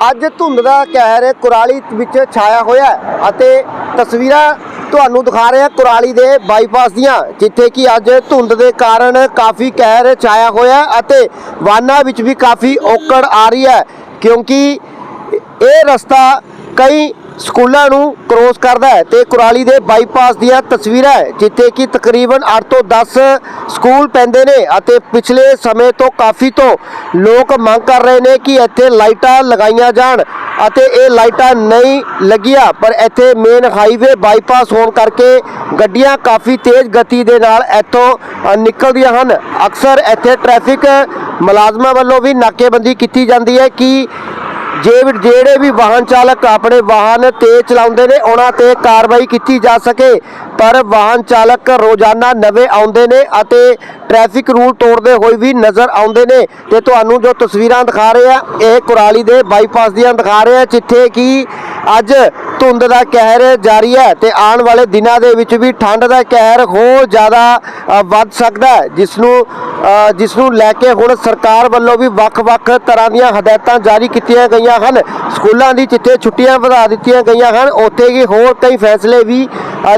ਅੱਜ ਧੁੰਦ ਦਾ ਕਹਿਰ ਕੁਰਾਲੀ ਵਿੱਚ ਛਾਇਆ ਹੋਇਆ ਹੈ ਅਤੇ ਤਸਵੀਰਾਂ ਤੁਹਾਨੂੰ ਦਿਖਾ ਰਹੇ ਹਾਂ ਕੁਰਾਲੀ ਦੇ ਬਾਈਪਾਸ ਦੀਆਂ, ਜਿੱਥੇ ਕਿ ਅੱਜ ਧੁੰਦ ਦੇ ਕਾਰਨ ਕਾਫੀ ਕਹਿਰ ਛਾਇਆ ਹੋਇਆ ਅਤੇ ਵਾਹਨਾਂ ਵਿੱਚ ਵੀ ਕਾਫੀ ਔਕੜ ਆ ਰਹੀ ਹੈ, ਕਿਉਂਕਿ ਇਹ ਰਸਤਾ ਕਈ ਸਕੂਲਾਂ ਨੂੰ ਕ੍ਰੋਸ ਕਰਦਾ ਹੈ ਤੇ ਕੁਰਾਲੀ ਦੇ ਬਾਈਪਾਸ ਦੀਆਂ ਤਸਵੀਰਾਂ ਹੈ, ਜਿੱਥੇ ਕਿ ਤਕਰੀਬਨ 8 ਤੋਂ 10 ਸਕੂਲ ਪੈਂਦੇ ਨੇ ਅਤੇ ਪਿਛਲੇ ਸਮੇਂ ਤੋਂ ਕਾਫੀ ਤੋਂ ਲੋਕ ਮੰਗ ਕਰ ਰਹੇ ਨੇ ਕਿ ਇੱਥੇ ਲਾਈਟਾਂ ਲਗਾਈਆਂ ਜਾਣ ਅਤੇ ਇਹ ਲਾਈਟਾਂ ਨਹੀਂ ਲੱਗੀਆਂ, ਪਰ ਇੱਥੇ ਮੇਨ ਹਾਈਵੇ ਬਾਈਪਾਸ ਹੋਣ ਕਰਕੇ ਗੱਡੀਆਂ ਕਾਫੀ ਤੇਜ਼ ਗਤੀ ਦੇ ਨਾਲ ਇੱਥੋਂ ਨਿਕਲਦੀਆਂ ਹਨ। ਅਕਸਰ ਇੱਥੇ ਟ੍ਰੈਫਿਕ ਮੁਲਾਜ਼ਮਾਂ ਵੱਲੋਂ ਵੀ ਨਾਕੇਬੰਦੀ ਕੀਤੀ ਜਾਂਦੀ ਹੈ ਕਿ ਜੇ ਜਿਹੜੇ ਵੀ ਵਾਹਨ ਚਾਲਕ ਆਪਣੇ ਵਾਹਨ ਤੇਜ਼ ਚਲਾਉਂਦੇ ਨੇ, ਉਹਨਾਂ ਤੇ ਕਾਰਵਾਈ ਕੀਤੀ ਜਾ ਸਕੇ। ਪਰ ਵਾਹਨ ਚਾਲਕ ਰੋਜ਼ਾਨਾ ਨਵੇਂ ਆਉਂਦੇ ਨੇ ਅਤੇ ਟ੍ਰੈਫਿਕ ਰੂਲ ਤੋੜਦੇ ਹੋਏ ਵੀ ਨਜ਼ਰ ਆਉਂਦੇ ਨੇ। ਤੇ ਤੁਹਾਨੂੰ ਜੋ ਤਸਵੀਰਾਂ ਦਿਖਾ ਰਹੇ ਆ, ਇਹ ਕੁਰਾਲੀ ਦੇ ਬਾਈਪਾਸ ਦੀਆਂ ਦਿਖਾ ਰਹੇ ਆ, ਜਿੱਥੇ ਕਿ ਅੱਜ ਧੁੰਦ ਦਾ ਕਹਿਰ ਜਾਰੀ ਹੈ ਤੇ ਆਉਣ ਵਾਲੇ ਦਿਨਾਂ ਦੇ ਵਿੱਚ ਵੀ ਠੰਡ ਦਾ ਕਹਿਰ ਹੋਰ ਜ਼ਿਆਦਾ ਵੱਧ ਸਕਦਾ ਹੈ ਜਿਸ ਨੂੰ ਜਿਸ ਨੂੰ ਲੈ ਕੇ ਹੁਣ ਸਰਕਾਰ ਵੱਲੋਂ ਵੀ ਵੱਖ-ਵੱਖ ਤਰ੍ਹਾਂ ਦੀਆਂ ਹਦਾਇਤਾਂ ਜਾਰੀ ਕੀਤੀਆਂ ਗਈਆਂ ਹਨ। ਸਕੂਲਾਂ ਦੀ ਜਿੱਥੇ ਛੁੱਟੀਆਂ ਵਧਾ ਦਿੱਤੀਆਂ ਗਈਆਂ ਹਨ, ਉੱਥੇ ਹੀ ਹੋਰ ਕਈ ਫੈਸਲੇ ਵੀ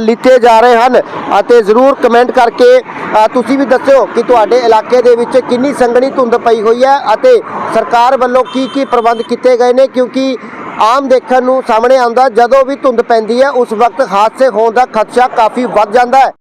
ਲਿੱਤੇ ਜਾ ਰਹੇ ਹਨ ਅਤੇ ਜ਼ਰੂਰ ਕਮੈਂਟ ਕਰਕੇ ਤੁਸੀਂ ਵੀ ਦੱਸਿਓ ਕਿ ਤੁਹਾਡੇ ਇਲਾਕੇ ਦੇ ਵਿੱਚ ਕਿੰਨੀ ਸੰਘਣੀ ਧੁੰਦ ਪਈ ਹੋਈ ਹੈ ਅਤੇ ਸਰਕਾਰ ਵੱਲੋਂ ਕੀ ਕੀ ਪ੍ਰਬੰਧ ਕੀਤੇ ਗਏ ਨੇ, ਕਿਉਂਕਿ ਆਮ ਦੇਖਣ ਨੂੰ ਸਾਹਮਣੇ ਆਉਂਦਾ, ਜਦੋਂ ਵੀ ਧੁੰਦ ਪੈਂਦੀ ਹੈ, ਉਸ ਵਕਤ ਹਾਦਸੇ ਹੋਣ ਦਾ ਖਦਸ਼ਾ ਕਾਫੀ ਵੱਧ ਜਾਂਦਾ ਹੈ।